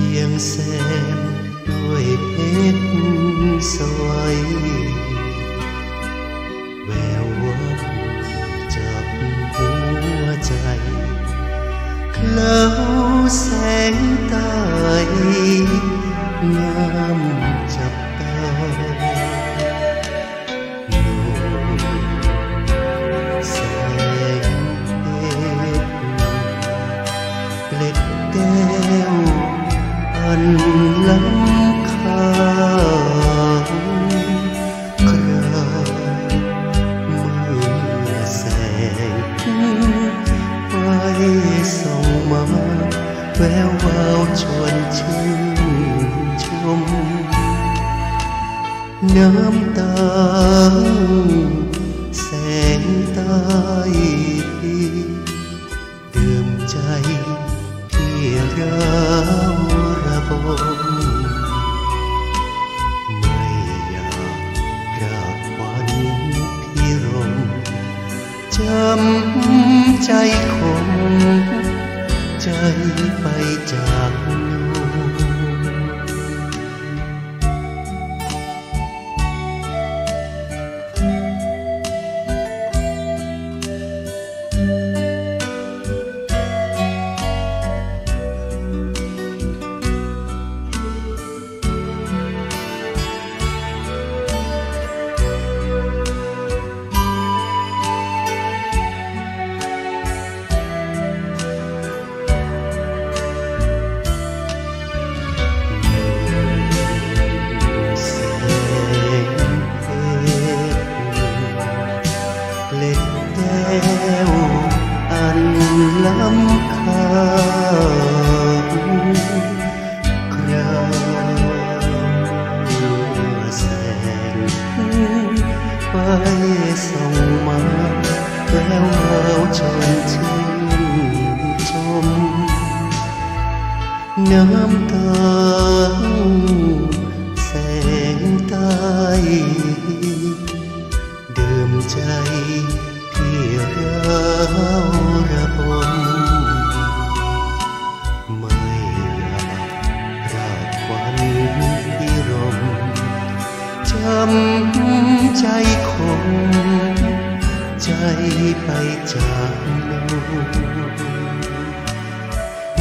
chiêm xem đôi hết soi. Bèo quất chợp húa chạy lâu sáng tay ngắm ำตา แสงใต้ปีเดิมใจที่เราระบมไม่อยากราบวันพิรมจำใจคงใจไปจาก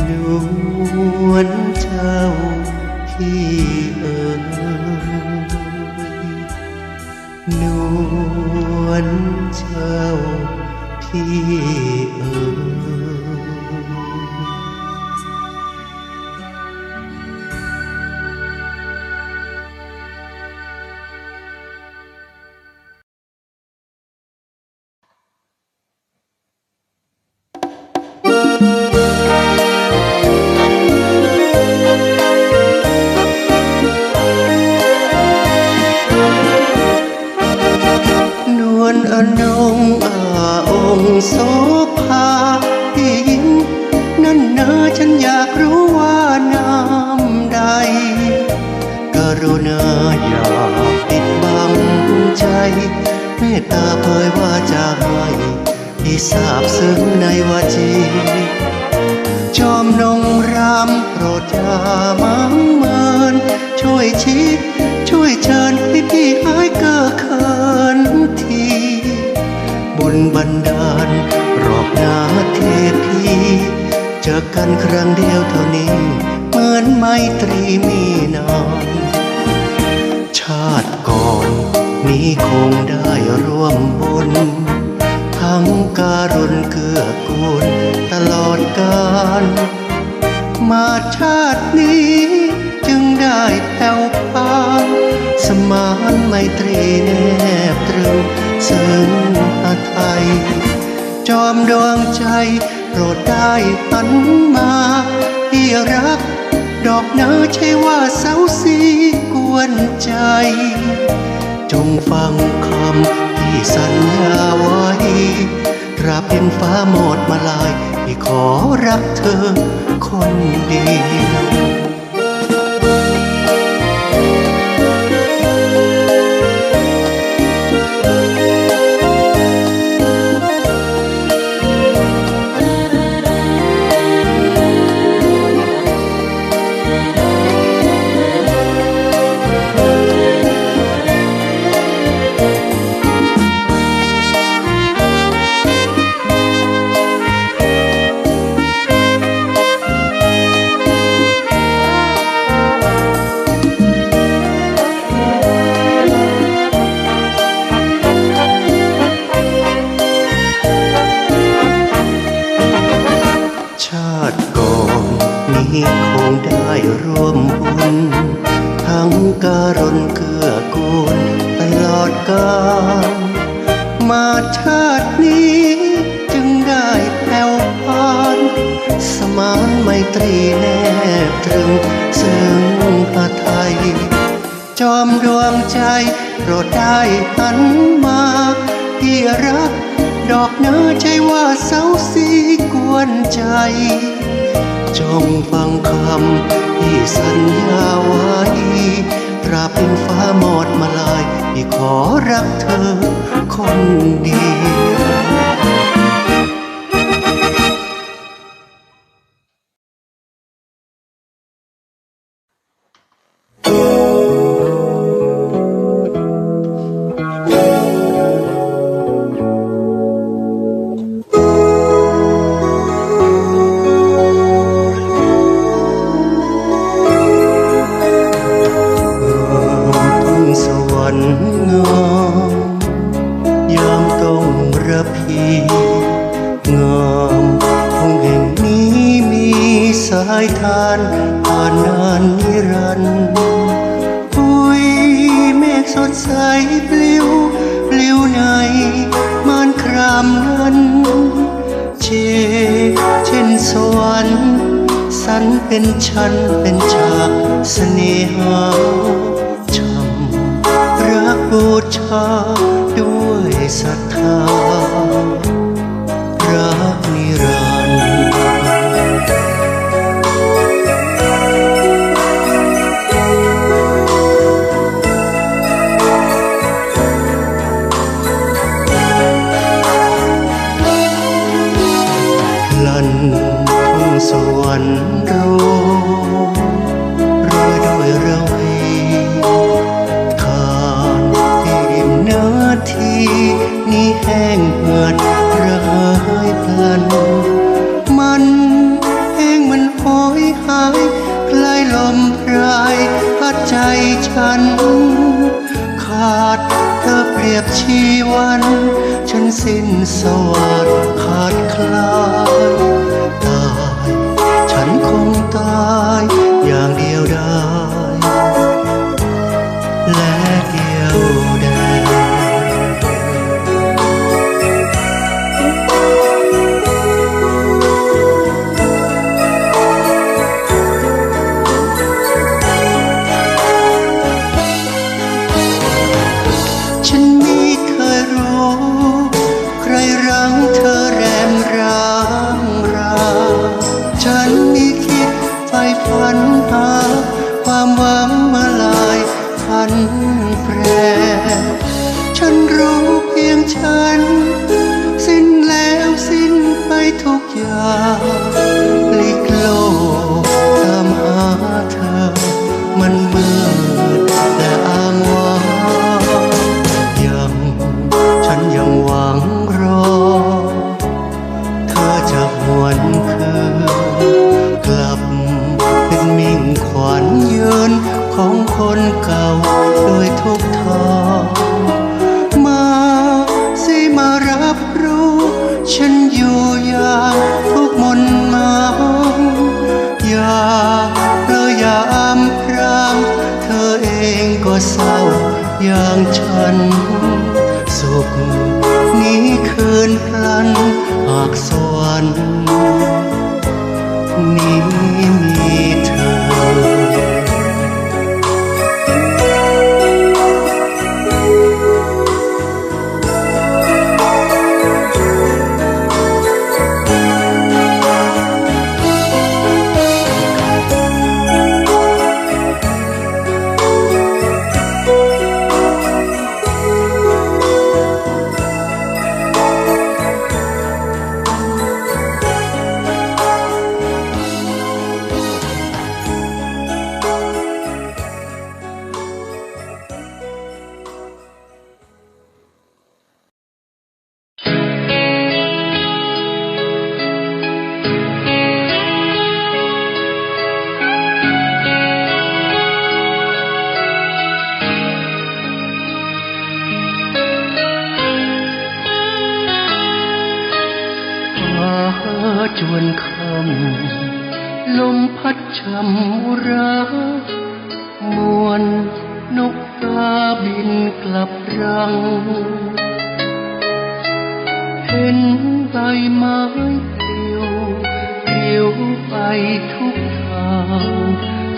โนนวลเจ้าพี่เอ๋ยนวลเจ้าพี่ เมตตาเผยว่าจะให้ที่ทราบซึ้งในวาจีจอมนงรำโปรดอย่ามังเมินช่วยชี้ช่วยเชิญให้พี่หายเก้อเขินที บุญบันดาลรอบหนาเทพีเจอกันครั้งเดียวเท่านี้ เหมือนไมตรีมีนานชาติ นี้คงได้ร่วมบุญ ทั้งการุณเกื้อกูลตลอดกาลมาชาตินี้จึงได้แผ่วพานสมานไมตรีแนบตรึงซึ้งอาไทย จอมดวงใจโปรดได้หันมาที่รัก ดอกเนอใช่ว่าเสาสีกวนใจ จงฟังคำที่สัญญาไว้ตราบเป็นฟ้าหมดมาลาย ที่ขอรักเธอคนเดียว จอมดวงใจโปรดได้หันมาที่รัก ดอกเนอใจว่าเสาสีกวนใจ จงฟังคำที่สัญญาไว้ตราบเป็นฟ้าหมดมาลายที่ขอรักเธอคนเดียว แวนคืนกลับเป็นมิ่งขวัญยืนของคนเก่าโดยทุกทางมาสิมารับรู้ ฉันอยู่อย่างทุกมนมางอย่าเลยอย่าอำพรางเธอเองก็เศร้าอย่างฉัน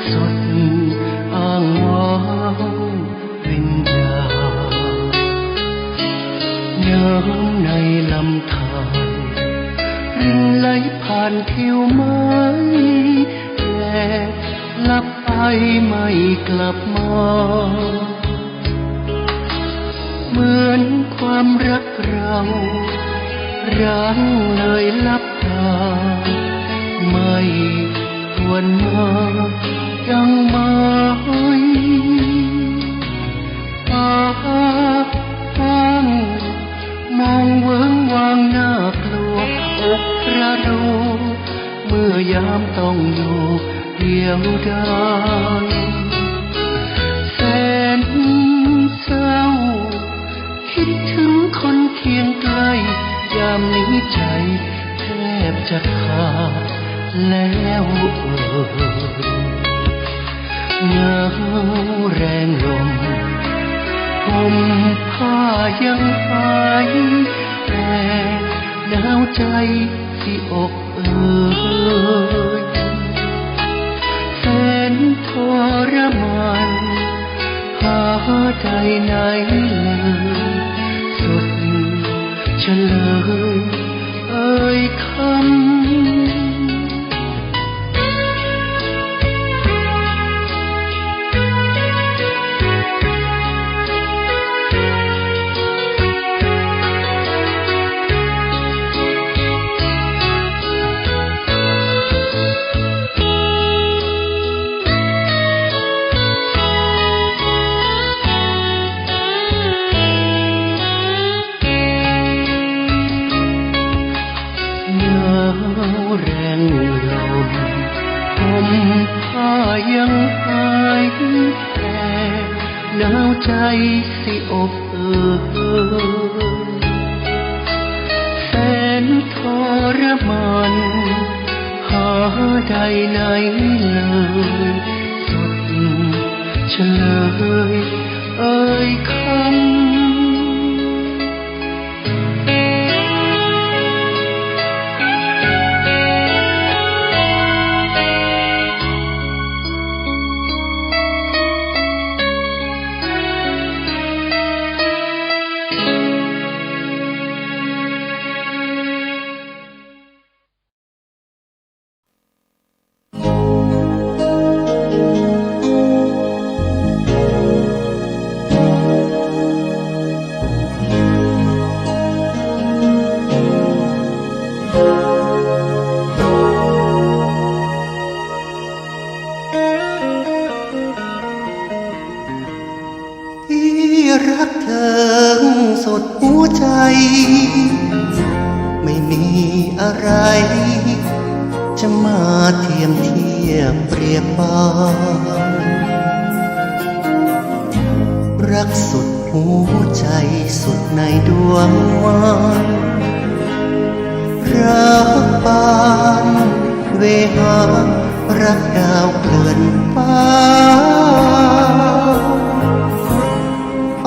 สุดอ้างว้างวิญญาณน้ำในลำธารรินไหลผ่านผิวไม้แต่ลับไปไม่กลับมาเหมือนความรักเราร้างเลยลับตาไม่ วนมายังไม่ตาฟังมองเวิงวางหน้ากลัวอกระดูเมื่อยามต้องอยู่เดียวดายแสนเศร้า คิดถึงคนเคียงใกลยามนี้ใจแทบจะขาด แล้วเอ่ยเงาแรงลมผมผ้ายังหายแต่หนาวใจที่อกเอ่ยแสนทรมานหาใจไหนเลยสุดเฉลยเอ่ยคำ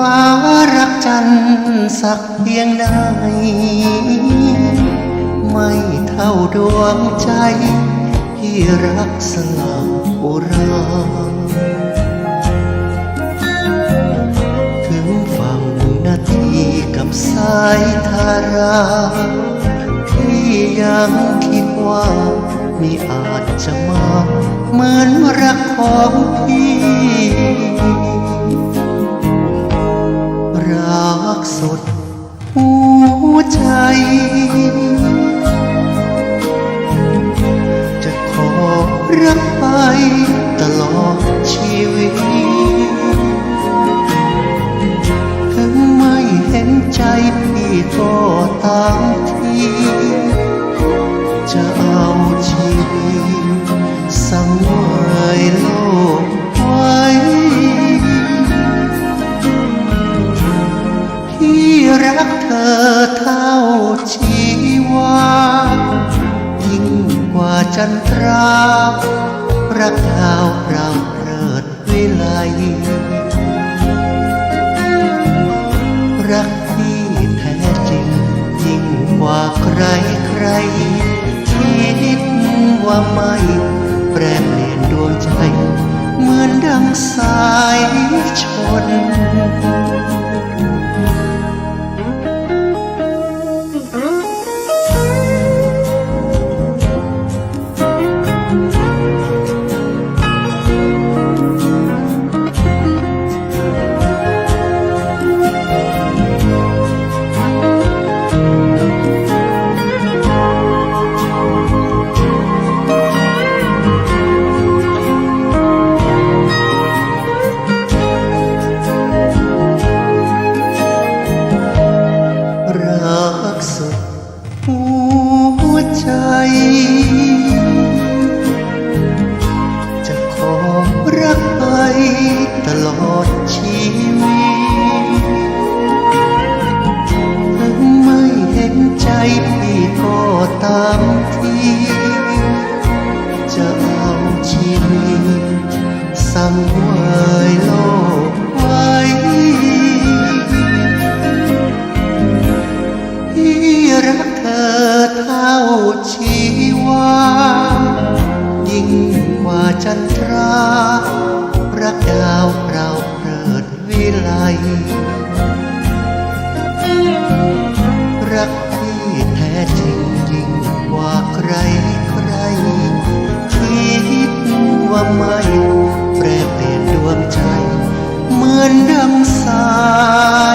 ฟ้ารักจันทร์สักเพียงใด ไม่เท่าดวงใจ ที่รักสลับอุราถึงฝั่งนาทีกับสายทารา ที่ยังคิดว่ามีอาจจะมา เหมือนรักของพี่ กสุดหัวใจ จะขอรักไปตลอดชีวิต ถึงไม่เห็นใจพี่ก็ตามทีจะเอาชีวิตสังเว รารักดาวเราเริดวิไลรักที่แท้จริง ยิ่งกว่าใครใคร คิดว่าไม่แปรเปลี่ยนดวงใจ เหมือนดังสายชน ว่าจันทรารักดาวเราเกิดวิไลรักที่แท้จริงยิ่งกว่าใครใครคิดว่าไม่แปรเปลี่ยนดวงใจ เหมือนดังสาย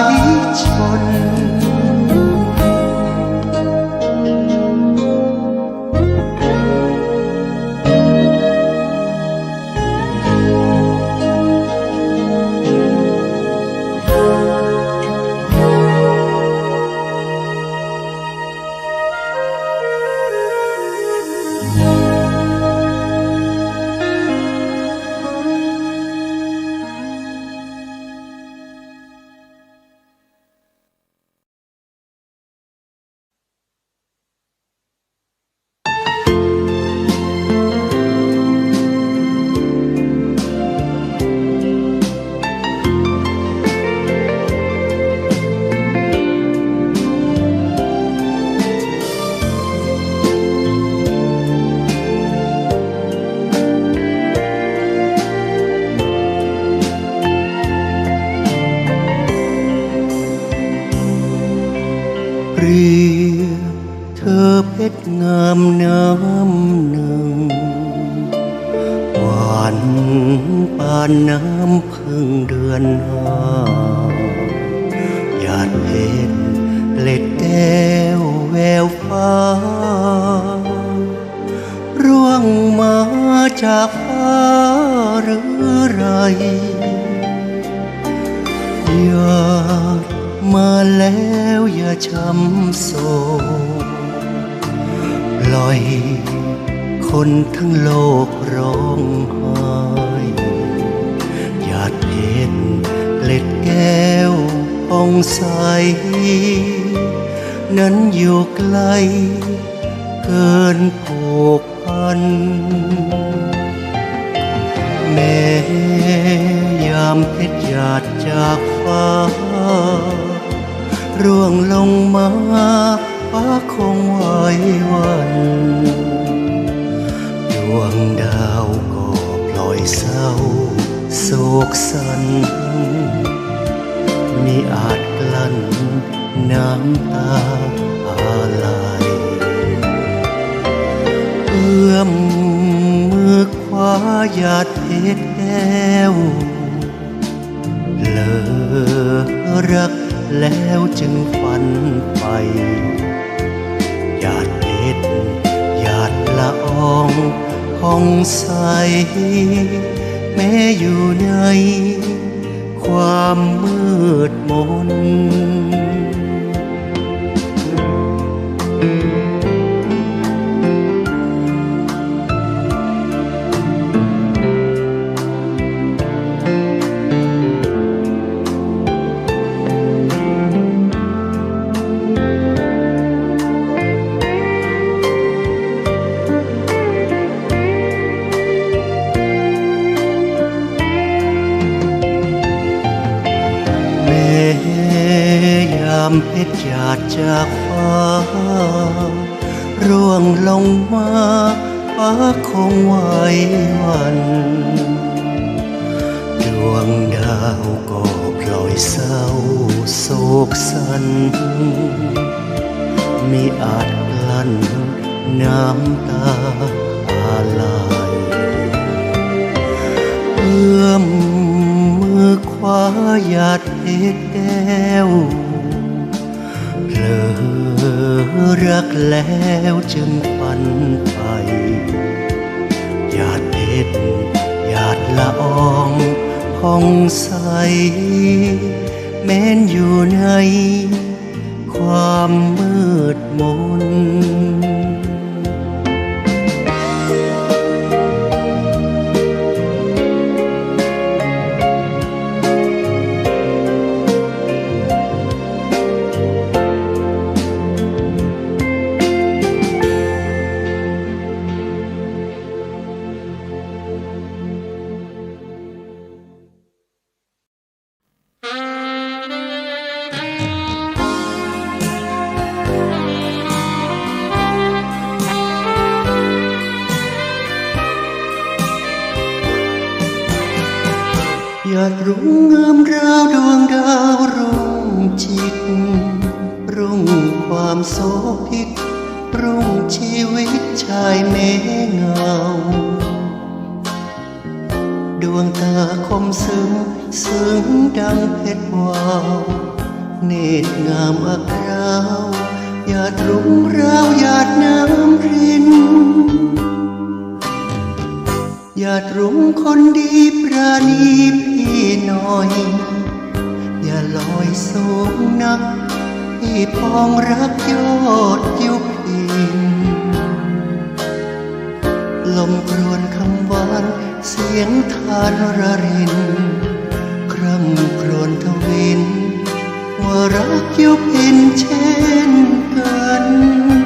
อไรหยามาแล้วอย่าช้ำโศกปล่อยคนทั้งโลกร้องไห้หยาดเพชรเกล็ดแก้วผ่องใส นั้นอยู่ไกลเกินผูกพัน ยามเพชรหยาดจากฟ้า ร่วงลงมาฟ้าคงไหวหวันดวงดาวก็ปล่อยเศร้าโศกสันมิอาจกลั้นน้ำตาอะไรเอื้อมมือขวาหยาดเพชร แก้วเลอรักแล้วจึงฝันไปหยาดเพชรหยาดละอองผ่องใส แม้อยู่ในความมืดมน ยามเพชรหยาดจากฟ้า ร่วงลงมาฟ้าคงไหวหวัน ดวงดาวก็ปล่อยเศร้าโศกสันมิอาจกลั้นน้ำตาอะไรเอื้อมมือขวาหยาดเพชรแก้ว อรักแล้วจึงฝันไปหยาดเพชรหยาดละอองห้องใส แม้นอยู่ในความมืดมน ตงามอักราวหยาดรุ้งราวหยาดน้ำรินอย่าตรงคนดีปราณีพี่น่อย อย่าลอยสูงนักพี่ปองรักยอดยุพินลมกรวนคำหวานเสียงทานระริน คร่ำครวญทวิน รักยุบอินเช่นกัน